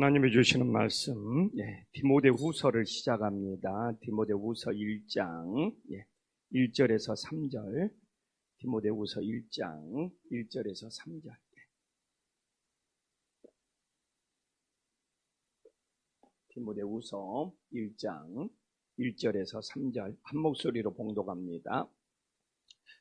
하나님이 주시는 말씀, 예, 디모데 후서를 시작합니다. 디모데 후서 1장, 예, 1절에서 3절, 디모데 후서 1장, 1절에서 3절. 예. 디모데 후서 1장, 1절에서 3절, 한 목소리로 봉독합니다.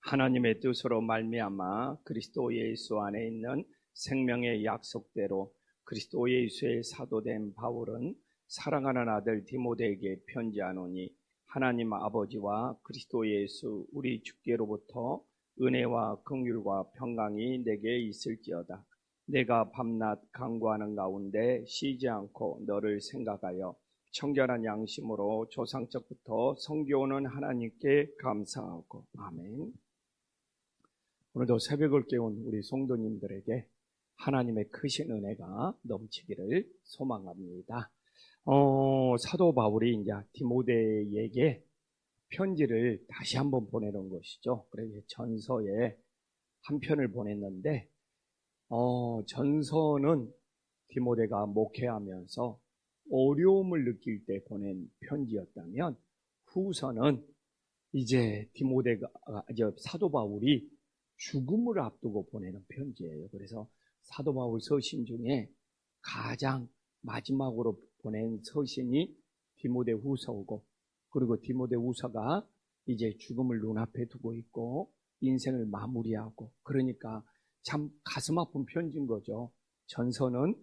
하나님의 뜻으로 말미암아 그리스도 예수 안에 있는 생명의 약속대로 그리스도 예수의 사도된 바울은 사랑하는 아들 디모데에게 편지하노니 하나님 아버지와 그리스도 예수 우리 주께로부터 은혜와 긍휼과 평강이 내게 있을지어다. 내가 밤낮 강구하는 가운데 쉬지 않고 너를 생각하여 청결한 양심으로 조상적부터 성교오는 하나님께 감사하고 아멘. 오늘도 새벽을 깨운 우리 성도님들에게 하나님의 크신 은혜가 넘치기를 소망합니다. 어, 사도 바울이 이제 디모데에게 편지를 다시 한번 보내는 것이죠. 그래서 전서에 한 편을 보냈는데, 어, 전서는 디모데가 목회하면서 어려움을 느낄 때 보낸 편지였다면, 후서는 이제 디모데가, 아, 사도 바울이 죽음을 앞두고 보내는 편지예요. 그래서 사도 바울 서신 중에 가장 마지막으로 보낸 서신이 디모데 후서고 그리고 디모데 후서가 이제 죽음을 눈앞에 두고 있고 인생을 마무리하고 그러니까 참 가슴 아픈 편지인 거죠. 전서는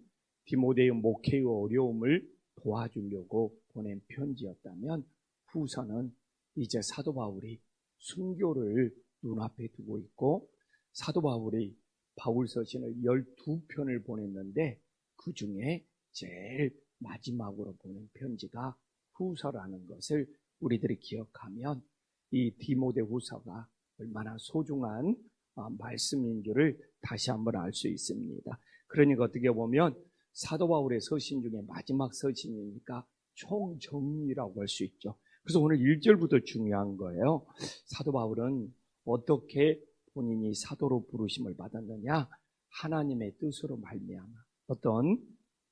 디모데의 목회의 어려움을 도와주려고 보낸 편지였다면 후서는 이제 사도 바울이 순교를 눈앞에 두고 있고 사도 바울이 바울 서신을 12편을 보냈는데 그 중에 제일 마지막으로 보낸 편지가 후서라는 것을 우리들이 기억하면 이 디모데 후서가 얼마나 소중한 아, 말씀인 줄을 다시 한번 알 수 있습니다. 그러니까 어떻게 보면 사도 바울의 서신 중에 마지막 서신이니까 총정리라고 할 수 있죠. 그래서 오늘 1절부터 중요한 거예요. 사도 바울은 어떻게 본인이 사도로 부르심을 받았느냐? 하나님의 뜻으로 말미암아 어떤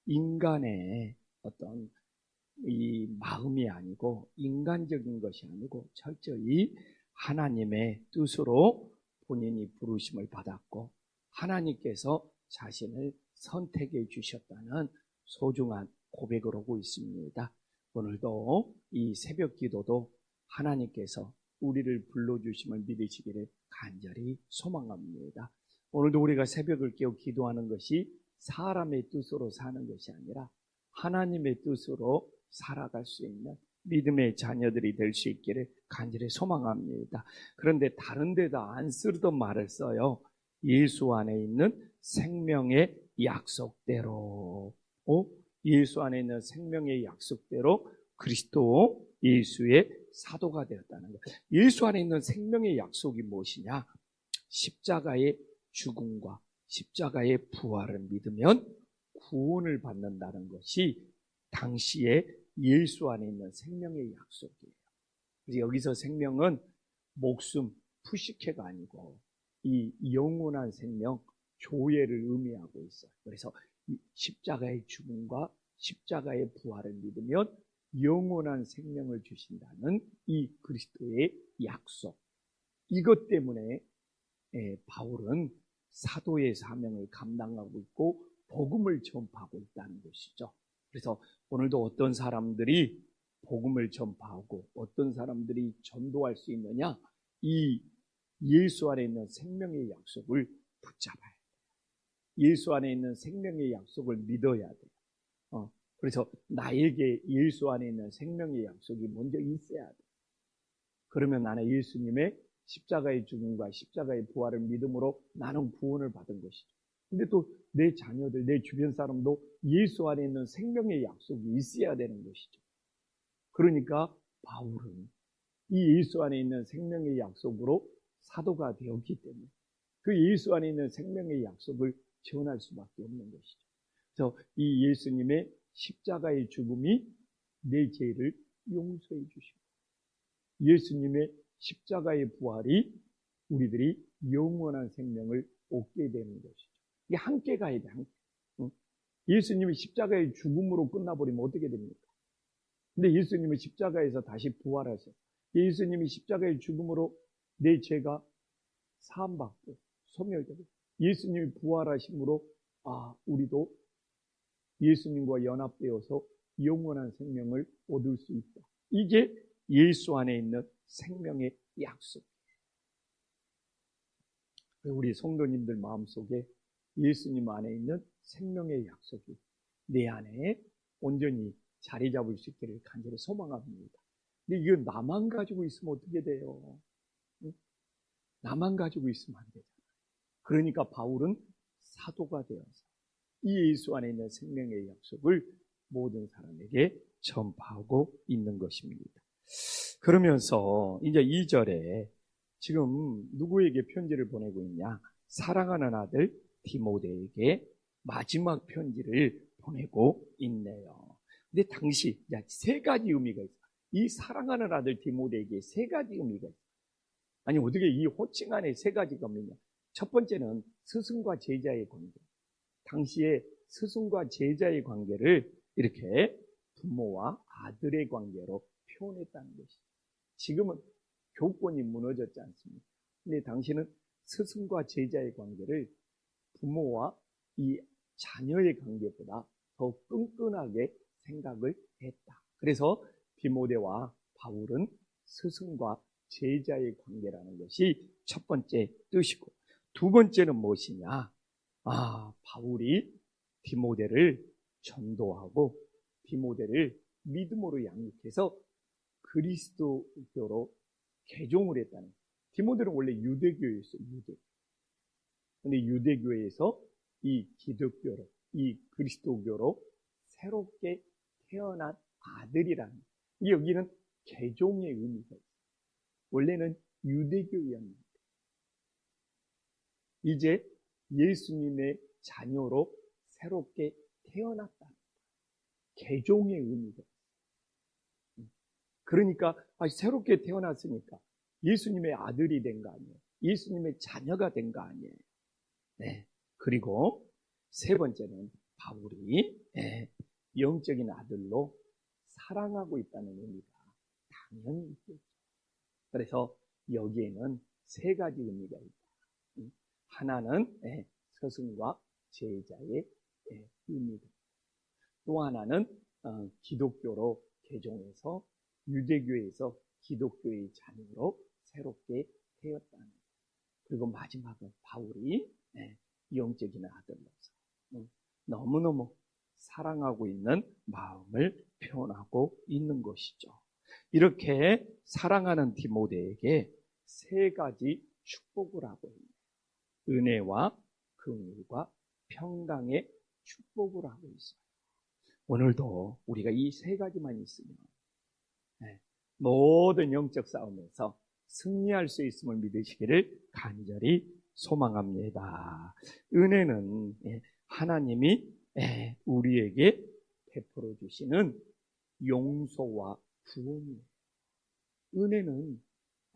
인간의 어떤 이 마음이 아니고 인간적인 것이 아니고 철저히 하나님의 뜻으로 본인이 부르심을 받았고 하나님께서 자신을 선택해 주셨다는 소중한 고백을 하고 있습니다. 오늘도 이 새벽 기도도 하나님께서 우리를 불러주심을 믿으시기를 간절히 소망합니다. 오늘도 우리가 새벽을 깨워 기도하는 것이 사람의 뜻으로 사는 것이 아니라 하나님의 뜻으로 살아갈 수 있는 믿음의 자녀들이 될 수 있기를 간절히 소망합니다. 그런데 다른 데다 안 쓰던 말을 써요. 예수 안에 있는 생명의 약속대로. 어? 예수 안에 있는 생명의 약속대로 그리스도 예수의 사도가 되었다는 것. 예수 안에 있는 생명의 약속이 무엇이냐? 십자가의 죽음과 십자가의 부활을 믿으면 구원을 받는다는 것이 당시에 예수 안에 있는 생명의 약속이에요. 그래서 여기서 생명은 목숨, 푸시케가 아니고 이 영원한 생명, 조예를 의미하고 있어요. 그래서 십자가의 죽음과 십자가의 부활을 믿으면 영원한 생명을 주신다는 이 그리스도의 약속. 이것 때문에 바울은 사도의 사명을 감당하고 있고 복음을 전파하고 있다는 것이죠. 그래서 오늘도 어떤 사람들이 복음을 전파하고 어떤 사람들이 전도할 수 있느냐? 이 예수 안에 있는 생명의 약속을 붙잡아야 돼요. 예수 안에 있는 생명의 약속을 믿어야 돼요. 어, 그래서 나에게 예수 안에 있는 생명의 약속이 먼저 있어야 돼. 그러면 나는 예수님의 십자가의 죽음과 십자가의 부활을 믿음으로 나는 구원을 받은 것이죠. 근데 또 내 자녀들, 내 주변 사람도 예수 안에 있는 생명의 약속이 있어야 되는 것이죠. 그러니까 바울은 이 예수 안에 있는 생명의 약속으로 사도가 되었기 때문에 그 예수 안에 있는 생명의 약속을 전할 수밖에 없는 것이죠. 그래서 이 예수님의 십자가의 죽음이 내 죄를 용서해 주시고 예수님의 십자가의 부활이 우리들이 영원한 생명을 얻게 되는 것이죠. 이게 함께 가야 돼. 함께. 예수님이 십자가의 죽음으로 끝나버리면 어떻게 됩니까? 근데 예수님은 십자가에서 다시 부활하셔. 예수님이 십자가의 죽음으로 내 죄가 사함받고 소멸되고 예수님이 부활하심으로 아 우리도 예수님과 연합되어서 영원한 생명을 얻을 수 있다. 이게 예수 안에 있는 생명의 약속. 우리 성도님들 마음속에 예수님 안에 있는 생명의 약속이 내 안에 온전히 자리 잡을 수 있기를 간절히 소망합니다. 근데 이거 나만 가지고 있으면 어떻게 돼요? 나만 가지고 있으면 안 되잖아요. 그러니까 바울은 사도가 되어서 이 예수 안에 있는 생명의 약속을 모든 사람에게 전파하고 있는 것입니다. 그러면서 이제 2절에 지금 누구에게 편지를 보내고 있냐? 사랑하는 아들 디모데에게 마지막 편지를 보내고 있네요. 근데 당시 세 가지 의미가 있어요. 이 사랑하는 아들 디모데에게 세 가지 의미가 있어요. 아니 어떻게 이 호칭 안에 세 가지가 있냐? 첫 번째는 스승과 제자의 관계. 당시에 스승과 제자의 관계를 이렇게 부모와 아들의 관계로 표현했다는 것이죠. 지금은 교권이 무너졌지 않습니까? 근데 당신은 스승과 제자의 관계를 부모와 이 자녀의 관계보다 더 끈끈하게 생각을 했다. 그래서 디모데와 바울은 스승과 제자의 관계라는 것이 첫 번째 뜻이고 두 번째는 무엇이냐? 아, 바울이 디모데를 전도하고 디모데를 믿음으로 양육해서 그리스도교로 개종을 했다는 디모데는 원래 유대교였어요. 유대. 근데 유대교에서 이 기독교로 이 그리스도교로 새롭게 태어난 아들이라는 여기는 개종의 의미가 있어요. 원래는 유대교였는데 이제 예수님의 자녀로 새롭게 태어났다. 개종의 의미가. 그러니까 아, 새롭게 태어났으니까 예수님의 아들이 된 거 아니에요. 예수님의 자녀가 된 거 아니에요. 네. 그리고 세 번째는 바울이 네. 영적인 아들로 사랑하고 있다는 의미가 당연히 있겠죠. 그래서 여기에는 세 가지 의미가 있다. 하나는 네. 스승과 제자의 네. 의미가 또 하나는 어, 기독교로 개종해서 유대교에서 기독교의 자녀로 새롭게 되었다는 그리고 마지막은 바울이 네, 영적인 아들로서 음, 너무너무 사랑하고 있는 마음을 표현하고 있는 것이죠. 이렇게 사랑하는 디모데에게 세 가지 축복을 하고 있는 은혜와 긍휼과 평강의 축복을 하고 있어요. 오늘도 우리가 이 세 가지만 있으면 네, 모든 영적 싸움에서 승리할 수 있음을 믿으시기를 간절히 소망합니다. 은혜는 예, 하나님이 예, 우리에게 베풀어 주시는 용서와 구원이에요. 은혜는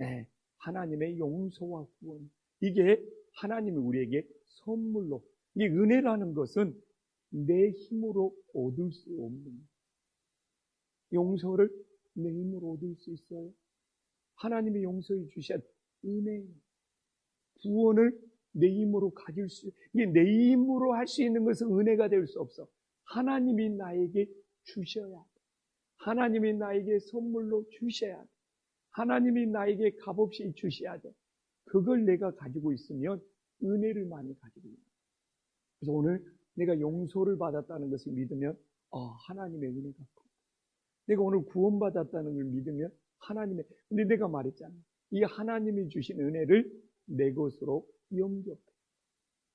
예, 하나님의 용서와 구원. 이게 하나님이 우리에게 선물로. 이 은혜라는 것은 내 힘으로 얻을 수 없는 용서를 내 힘으로 얻을 수 있어요. 하나님이 용서해 주신 은혜, 구원을 내 힘으로 가질 수, 이게 내 힘으로 할 수 있는 것은 은혜가 될 수 없어. 하나님이 나에게 주셔야 돼. 하나님이 나에게 선물로 주셔야 돼. 하나님이 나에게 값없이 주셔야 돼. 그걸 내가 가지고 있으면 은혜를 많이 가지고 있는 그래서 오늘 내가 용서를 받았다는 것을 믿으면 어, 하나님의 은혜가 크 내가 오늘 구원받았다는 걸 믿으면 하나님의 근데 내가 말했잖아. 이 하나님이 주신 은혜를 내 것으로 영접해.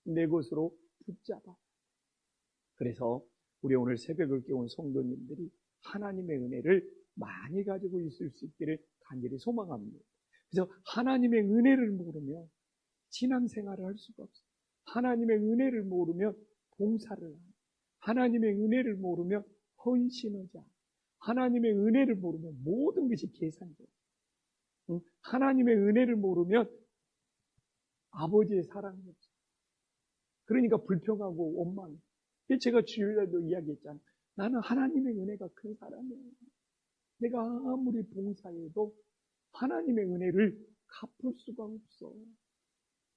내 것으로 붙잡아. 그래서 우리 오늘 새벽을 깨운 성도님들이 하나님의 은혜를 많이 가지고 있을 수 있기를 간절히 소망합니다. 그래서 하나님의 은혜를 모르면 신앙 생활을 할 수가 없어요. 하나님의 은혜를 모르면 봉사를 하는 하나님의 은혜를 모르면 헌신하자. 하나님의 은혜를 모르면 모든 것이 계산돼. 하나님의 은혜를 모르면 아버지의 사랑이 없어. 그러니까 불평하고 원망. 제가 주일날도 이야기했잖아요. 나는 하나님의 은혜가 큰 사람이에요. 내가 아무리 봉사해도 하나님의 은혜를 갚을 수가 없어.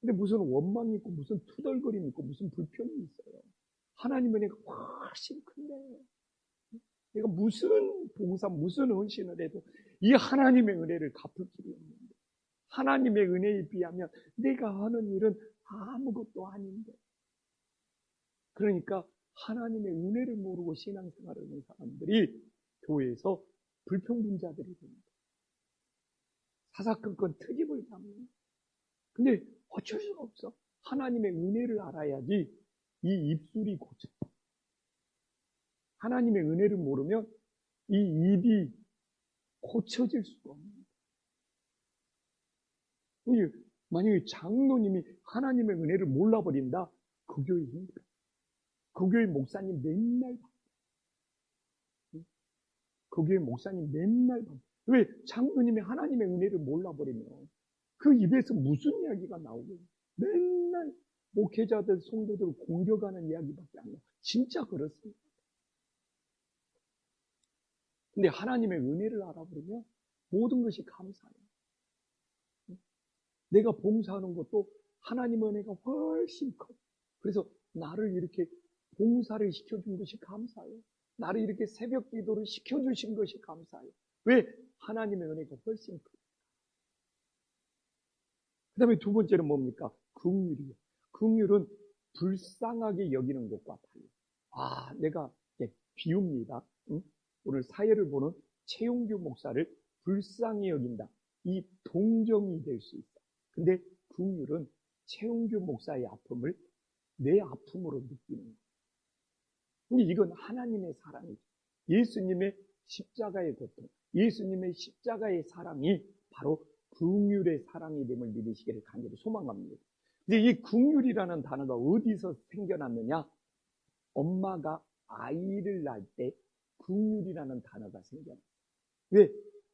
근데 무슨 원망이 있고 무슨 투덜거림이 있고 무슨 불평이 있어요. 하나님의 은혜가 훨씬 큰데 내가 무슨 봉사 무슨 헌신을 해도 이 하나님의 은혜를 갚을 길이 없는데 하나님의 은혜에 비하면 내가 하는 일은 아무것도 아닌데 그러니까 하나님의 은혜를 모르고 신앙생활을 하는 사람들이 교회에서 불평분자들이 됩니다. 사사건건 특집을 잡는. 근데 어쩔 수가 없어. 하나님의 은혜를 알아야지 이 입술이 고쳐. 하나님의 은혜를 모르면 이 입이 고쳐질 수가 없는 거예요. 만약에 장로님이 하나님의 은혜를 몰라버린다? 그 교회 힘들어. 그 교회 목사님 맨날 봐. 그 교회 목사님 맨날 봐. 왜? 장로님이 하나님의 은혜를 몰라버리면 그 입에서 무슨 이야기가 나오고 맨날 목회자들, 성도들을 공격하는 이야기밖에 안 나와. 진짜 그렇습니다. 근데 하나님의 은혜를 알아보면 모든 것이 감사해요. 내가 봉사하는 것도 하나님의 은혜가 훨씬 커. 그래서 나를 이렇게 봉사를 시켜준 것이 감사해요. 나를 이렇게 새벽 기도를 시켜주신 것이 감사해요. 왜? 하나님의 은혜가 훨씬 커. 그 다음에 두 번째는 뭡니까? 긍휼이요. 긍휼은 불쌍하게 여기는 것과 달라요. 아, 내가 예, 비웁니다. 응? 오늘 사회를 보는 최용규 목사를 불쌍히 여긴다. 이 동정이 될 수 있다. 근데 긍휼은 최용규 목사의 아픔을 내 아픔으로 느끼는 거예요. 이건 하나님의 사랑이죠. 예수님의 십자가의 고통, 예수님의 십자가의 사랑이 바로 긍휼의 사랑이 됨을 믿으시기를 간절히 소망합니다. 근데 이 긍휼이라는 단어가 어디서 생겨났느냐? 엄마가 아이를 낳을 때 긍휼이라는 단어가 생겨나. 왜?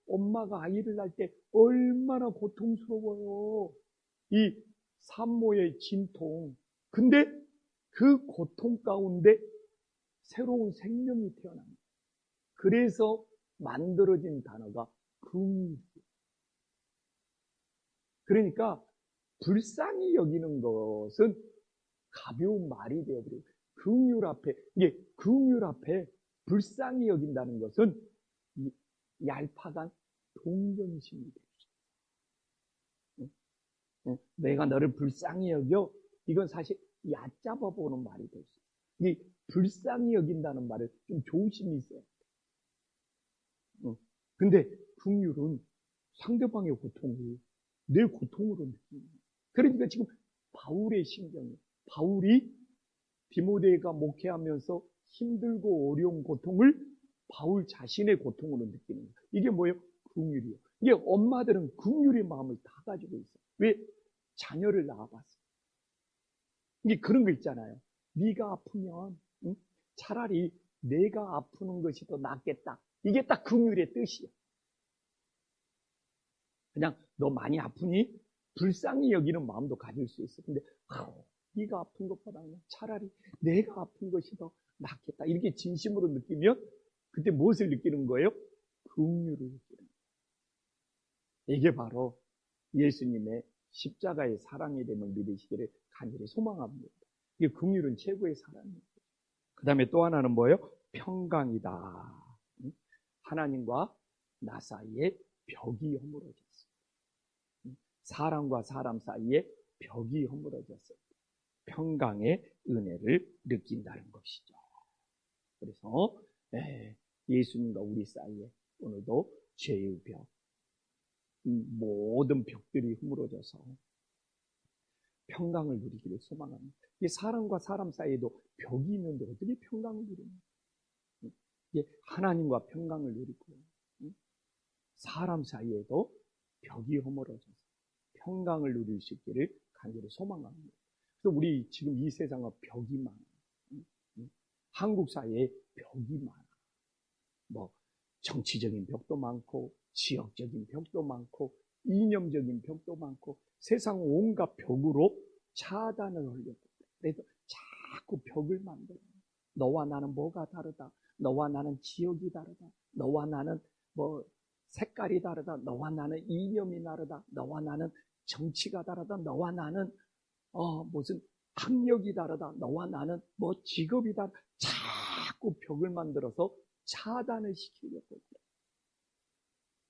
엄마가 아이를 낳을 때 얼마나 고통스러워요. 이 산모의 진통. 근데 그 고통 가운데 새로운 생명이 태어납니다. 그래서 만들어진 단어가 긍휼. 그러니까 불쌍히 여기는 것은 가벼운 말이 되어버려요. 긍휼 앞에 이게 긍휼 앞에 불쌍히 여긴다는 것은 얄팍한 동정심이 되죠. 내가 너를 불쌍히 여겨 이건 사실 얕잡아 보는 말이 있어요. 이 불쌍히 여긴다는 말을 좀 조심히 써야 돼요. 근데 긍휼은 상대방의 고통을 내 고통으로 느끼는 거예요. 그러니까 지금 바울의 심정이 바울이 디모데가 목회하면서 힘들고 어려운 고통을 바울 자신의 고통으로 느끼는 거예요. 이게 뭐예요? 긍휼이에요. 이게 엄마들은 긍휼의 마음을 다 가지고 있어요. 왜? 자녀를 낳아봤어요. 이게 그런 거 있잖아요. 네가 아프면 응? 차라리 내가 아프는 것이 더 낫겠다. 이게 딱 긍휼의 뜻이에요. 그냥 너 많이 아프니 불쌍히 여기는 마음도 가질 수 있어. 근데 아우, 네가 아픈 것보다 차라리 내가 아픈 것이 더 낫겠다. 이렇게 진심으로 느끼면 그때 무엇을 느끼는 거예요? 긍휼을 느끼는 거예요. 이게 바로 예수님의 십자가의 사랑이 됨을 믿으시기를 간절히 소망합니다. 이게 긍휼은 최고의 사랑이에요. 그 다음에 또 하나는 뭐예요? 평강이다. 하나님과 나 사이에 벽이 허물어졌어. 사람과 사람 사이에 벽이 허물어졌어요. 평강의 은혜를 느낀다는 것이죠. 그래서 예, 예수님과 우리 사이에 오늘도 죄의 벽, 모든 벽들이 허물어져서 평강을 누리기를 소망합니다. 이 사람과 사람 사이에도 벽이 있는데 어떻게 평강을 누립니까? 하나님과 평강을 누리고 사람 사이에도 벽이 허물어져서 평강을 누릴 수 있기를 간절히 소망합니다. 그래서 우리 지금 이 세상은 벽이 많아. 한국 사회에 벽이 많아. 뭐 정치적인 벽도 많고 지역적인 벽도 많고 이념적인 벽도 많고 세상 온갖 벽으로 차단을 하려고 그래서 자꾸 벽을 만들어. 너와 나는 뭐가 다르다. 너와 나는 지역이 다르다. 너와 나는 뭐 색깔이 다르다. 너와 나는 이념이 다르다. 너와 나는 정치가 다르다. 너와 나는 어 무슨 학력이 다르다. 너와 나는 뭐 직업이 다르다. 자꾸 벽을 만들어서 차단을 시키려고 해요.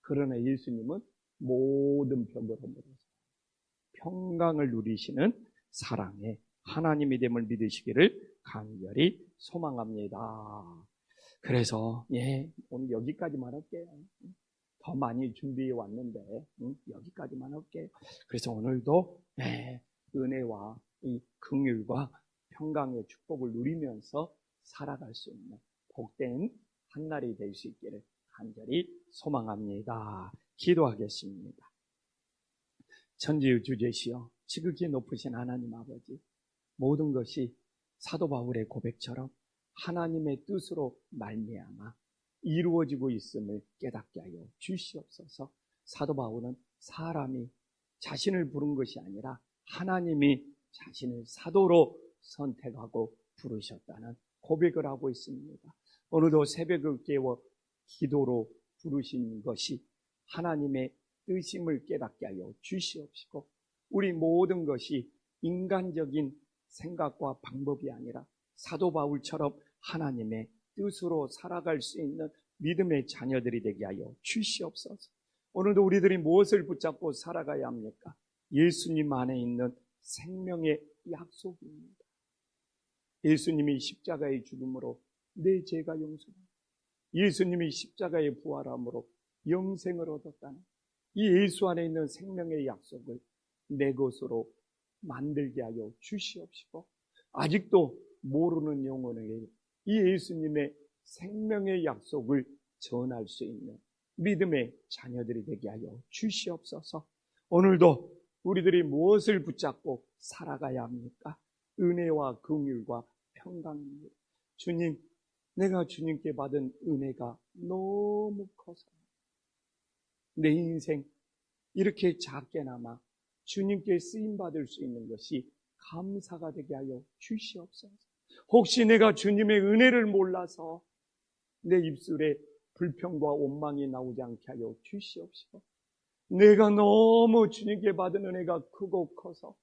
그러나 예수님은 모든 벽을 허물어서 평강을 누리시는 사랑의 하나님이 됨을 믿으시기를 간절히 소망합니다. 그래서 예 오늘 여기까지만 할게요. 더 많이 준비해 왔는데 응? 여기까지만 할게요. 그래서 오늘도 예, 은혜와 이 긍휼과 평강의 축복을 누리면서 살아갈 수 있는 복된 한 날이 될 수 있기를 간절히 소망합니다. 기도하겠습니다. 천지의 주제시여 지극히 높으신 하나님 아버지 모든 것이 사도 바울의 고백처럼 하나님의 뜻으로 말미암아 이루어지고 있음을 깨닫게 하여 주시옵소서. 사도 바울은 사람이 자신을 부른 것이 아니라 하나님이 자신을 사도로 선택하고 부르셨다는 고백을 하고 있습니다. 오늘도 새벽을 깨워 기도로 부르신 것이 하나님의 뜻임을 깨닫게 하여 주시옵시고 우리 모든 것이 인간적인 생각과 방법이 아니라 사도 바울처럼 하나님의 뜻으로 살아갈 수 있는 믿음의 자녀들이 되게 하여 주시옵소서. 오늘도 우리들이 무엇을 붙잡고 살아가야 합니까? 예수님 안에 있는 생명의 약속입니다. 예수님이 십자가의 죽음으로 내 죄가 용서받 예수님이 십자가의 부활함으로 영생을 얻었다는 이 예수 안에 있는 생명의 약속을 내 것으로 만들게 하여 주시옵시고 아직도 모르는 영혼에게 이 예수님의 생명의 약속을 전할 수 있는 믿음의 자녀들이 되게 하여 주시옵소서. 오늘도 우리들이 무엇을 붙잡고 살아가야 합니까? 은혜와 긍휼과 평강입니다. 주님, 내가 주님께 받은 은혜가 너무 커서 내 인생 이렇게 작게나마 주님께 쓰임 받을 수 있는 것이 감사가 되게 하여 주시옵소서. 혹시 내가 주님의 은혜를 몰라서 내 입술에 불평과 원망이 나오지 않게 하여 주시옵시고 내가 너무 주님께 받은 은혜가 크고 커서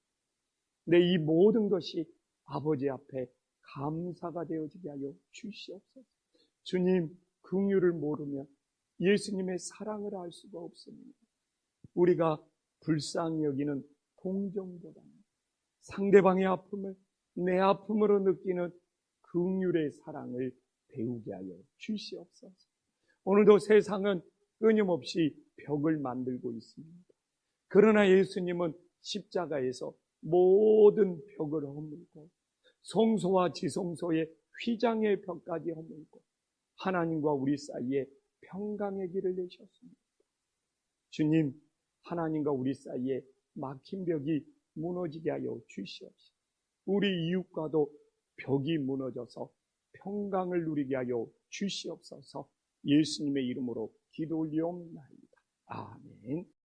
내 이 모든 것이 아버지 앞에 감사가 되어지게 하여 주시옵소서. 주님 긍휼을 모르면 예수님의 사랑을 알 수가 없습니다. 우리가 불쌍히 여기는 동정보다는 상대방의 아픔을 내 아픔으로 느끼는 긍휼의 사랑을 배우게 하여 주시옵소서. 오늘도 세상은 끊임없이 벽을 만들고 있습니다. 그러나 예수님은 십자가에서 모든 벽을 허물고 성소와 지성소의 휘장의 벽까지 허물고 하나님과 우리 사이에 평강의 길을 내셨습니다. 주님, 하나님과 우리 사이에 막힌 벽이 무너지게 하여 주시옵시고 우리 이웃과도 벽이 무너져서 평강을 누리게 하여 주시옵소서 예수님의 이름으로 기도 올리옵나이다. 아멘.